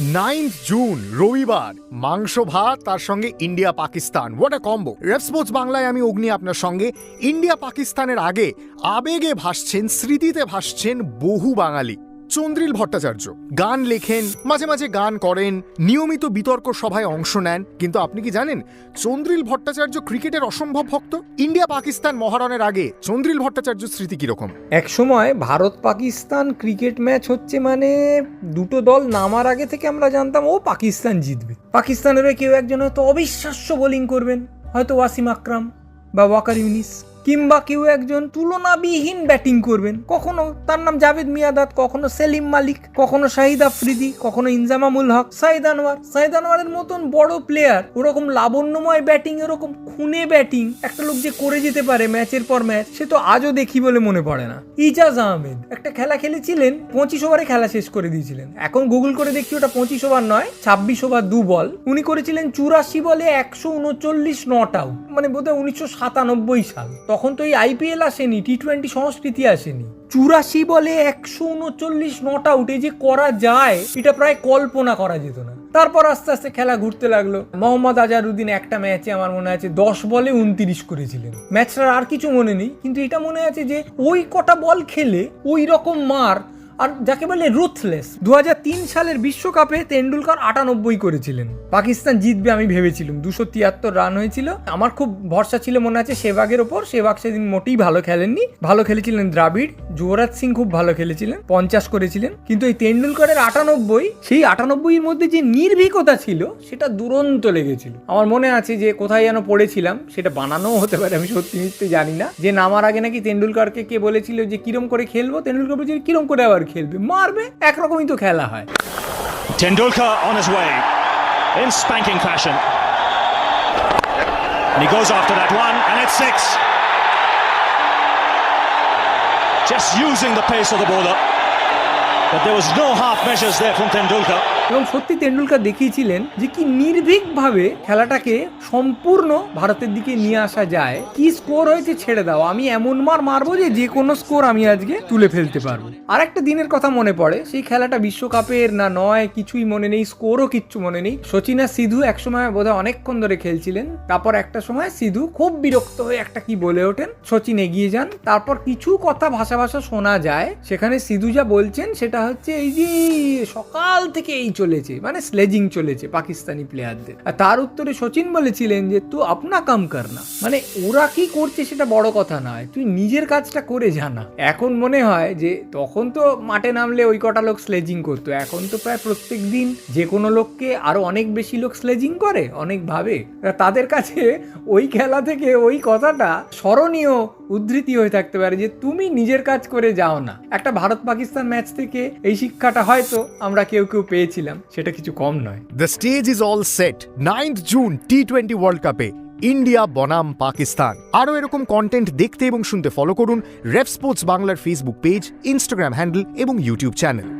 Ninth June, রবিবার, মাংস, ভাত, তার সঙ্গে India, Pakistan. What a combo RevSportz বাংলায় আমি অগ্নি আপনার সঙ্গে। ইন্ডিয়া, পাকিস্তানের আগে আবেগে ভাসছেন, স্মৃতিতে ভাসছেন বহু বাঙালি। চন্দ্রিল ভট্টাচার্য। গান লেখেন, মাঝে মাঝে গান করেন, নিয়মিত বিতর্ক সভায় অংশ নেন। কিন্তু আপনি কি জানেন, চন্দ্রিল ভট্টাচার্য ক্রিকেটের অসম্ভব ভক্ত? ইন্ডিয়া পাকিস্তান মহারণের আগে চন্দ্রিল ভট্টাচার্য স্মৃতি কীরকম? এক সময় ভারত পাকিস্তান ক্রিকেট ম্যাচ হচ্ছে মানে দুটো দল নামার আগে থেকে আমরা জানতাম, ও পাকিস্তান জিতবে। পাকিস্তানের কেউ একজন হয়তো অবিশ্বাস্য বোলিং করবেন। হয়তো ওয়াসিম আকরাম বা ওয়াকার ইউনিস। কিংবা কেউ একজন তুলনাবিহীন ব্যাটিং করবেন। কখনো তার নাম জাভেদ মিয়াদাত, কখনো সেলিম মালিক, কখনো শাহিদ আফ্রিদি, কখনো ইনজামামুল হক, সাইদ আনোয়ার। সাইদ আনোয়ারের মতন বড় প্লেয়ার ওরকম লাবণ্যময় ব্যাটিং এরকম খুনে ব্যাটিং, একটা লোক যে করে যেতে পারে ম্যাচের পর ম্যাচ, সে তো আজও দেখি বলে মনে পড়ে না। ইজাজ আহমেদ, একটা খেলা খেলেছিলেন, পঁচিশ ওভারে খেলা শেষ করে দিয়েছিলেন। এখন গুগল করে দেখছি ওটা পঁচিশ ওভার নয়, ছাব্বিশ ওভার দু বল। উনি করেছিলেন চুরাশি বলে একশো উনচল্লিশ নট আউট মানে বোধহয় উনিশশো সাতানব্বই সাল। তখন তো এই আইপিএল আসেনি টি টোয়েন্টি সংস্কৃতি আসেনি। চুরাশি বলে একশো উনচল্লিশ নট আউট যে করা যায়, এটা প্রায় কল্পনা করা যেত না। তারপর আস্তে আস্তে খেলা ঘুরতে লাগল। মোহাম্মদ আজারুদ্দিন একটা ম্যাচে আমার মনে আছে দশ বলে উনত্রিশ করেছিলেন। ম্যাচটার আর কিছু মনে নেই, কিন্তু এটা মনে আছে যে ওই কটা বল খেলে ওই রকম মার আর যাকে বলে রুথলেস দু হাজার তিন সালের বিশ্বকাপে তেন্ডুলকর আটানব্বই করেছিলেন। পাকিস্তান জিতবে আমি ভেবেছিলাম, দুশো তিয়াত্তর রান হয়েছিল। আমার খুব ভরসা ছিল মনে আছে সেবাগের ওপর, সেবাগ সেদিন মোটেই ভালো খেলেননি। ভালো খেলেছিলেন দ্রাবিড়, যুবরাজ সিং খুব ভালো খেলেছিলেন, পঞ্চাশ করেছিলেন। কিন্তু এই তেন্ডুলকরের আটানব্বই, সেই আটানব্বইয়ের মধ্যে যে নির্ভীকতা ছিল, সেটা দুরন্ত লেগেছিল। আমার মনে আছে যে কোথায় যেন পড়েছিলাম, সেটা বানানোও হতে পারে, আমি সত্যি মিথ্যে জানি না। যে নামার আগে নাকি তেন্ডুলকরকে কে বলেছিল যে কিরম করে খেলব, তেন্ডুলকর বলছিল কিরম করে আবার খেলবে মারবে একরকমই তো খেলা হয় Tendulkar on his way in spanking fashion. And he goes after that one, and it's six. Just using the pace of the bowler. এবং সত্যি তেন্ডুলকার দেখিয়েছিলেন যে কি নির্ভীকভাবে খেলাটাকে সম্পূর্ণ ভারতের দিকে নিয়ে আসা যায়, কি স্কোর হয়েছে ছেড়ে দাও, আমি এমন মার মারবো যে যে কোনো স্কোর আমি আজকে তুলে ফেলতে পারব। আর একটা দিনের কথা মনে পড়ে, সেই খেলাটা বিশ্বকাপের না নয়, কিছুই মনে নেই স্কোরও কিচ্ছু মনে নেই। সচিন আর সিধু একসময় বোধহয় অনেকক্ষণ ধরে খেলছিলেন, তারপর একটা সময় সিধু খুব বিরক্ত হয়ে একটা কি বলে ওঠেন, সচিন এগিয়ে যান, তারপর কিছু কথা ভাষা ভাষা শোনা যায়, সেখানে সিধু যা বলছেন সেটা হচ্ছে এই যে সকাল থেকে এই চলেছে মানে স্লেজিং চলেছে পাকিস্তানি প্লেয়ারদের আর তার উত্তরে সচিন বলেছিলেন যে তুই আপনা কাম কর না মানে ওরা কি করছে সেটা বড় কথা নয়, তুই নিজের কাজটা করে জানা এখন মনে হয় যে, তখন তো মাঠে নামলে ওই কটা লোক স্লেজিং করতো, এখন তো প্রায় প্রত্যেক দিন যে কোনো লোককে আরও অনেক বেশি লোক স্লেজিং করে অনেক ভাবে তাদের কাছে ওই খেলা থেকে ওই কথাটা স্মরণীয় উদ্ধৃতি হয়ে থাকতে পারে যে তুমি নিজের কাজ করে যাও না। একটা ভারত পাকিস্তান ম্যাচ থেকে এই শিক্ষাটা হয়তো আমরা কেউ কেউ পেয়েছিলাম, সেটা কিছু কম নয়। The stage is all set ninth June T twenty World কাপে ইন্ডিয়া বনাম পাকিস্তান আরও এরকম কন্টেন্ট দেখতে এবং শুনতে ফলো করুন রেফ স্পোর্টস বাংলার ফেসবুক পেজ ইনস্টাগ্রাম হ্যান্ডেল এবং ইউটিউব চ্যানেল